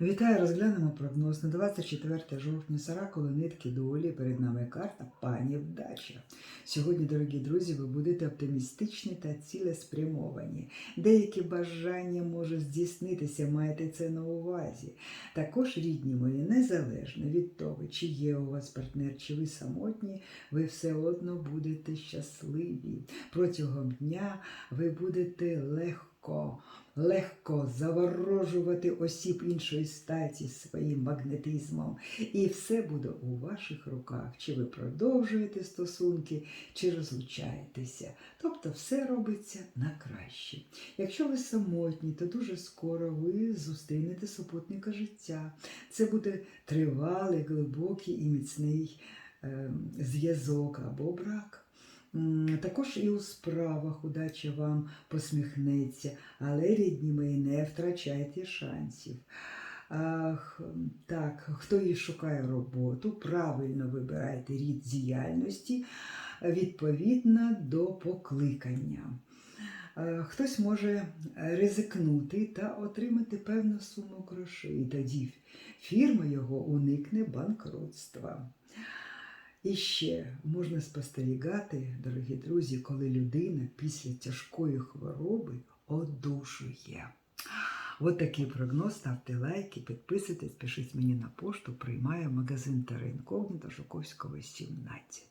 Вітаю, розглянемо прогноз на 24 жовтня з оракулу нитки долі. Перед нами карта Пані Вдача. Сьогодні, дорогі друзі, ви будете оптимістичні та цілеспрямовані. Деякі бажання можуть здійснитися, маєте це на увазі. Також, рідні мої, незалежно від того, чи є у вас партнер, чи ви самотні, ви все одно будете щасливі. Протягом дня ви будете легко легко заворожувати осіб іншої статі своїм магнетизмом, і все буде у ваших руках. Чи ви продовжуєте стосунки, чи розлучаєтеся. Тобто все робиться на краще. Якщо ви самотні, то дуже скоро ви зустрінете супутника життя. Це буде тривалий, глибокий і міцний е, зв'язок або брак. Також і у справах удача вам посміхнеться, але рідні мої, не втрачайте шансів. Ах, так, хто і шукає роботу, правильно вибирайте рід діяльності відповідно до покликання. Хтось може ризикнути та отримати певну суму грошей, тоді фірма його уникне банкрутства. І ще можна спостерігати, дорогі друзі, коли людина після тяжкої хвороби одужує. От такий прогноз. Ставте лайки, підписуйтесь, пишіть мені на пошту. Приймаю магазин Терра Інкогніто Жуковського, 17.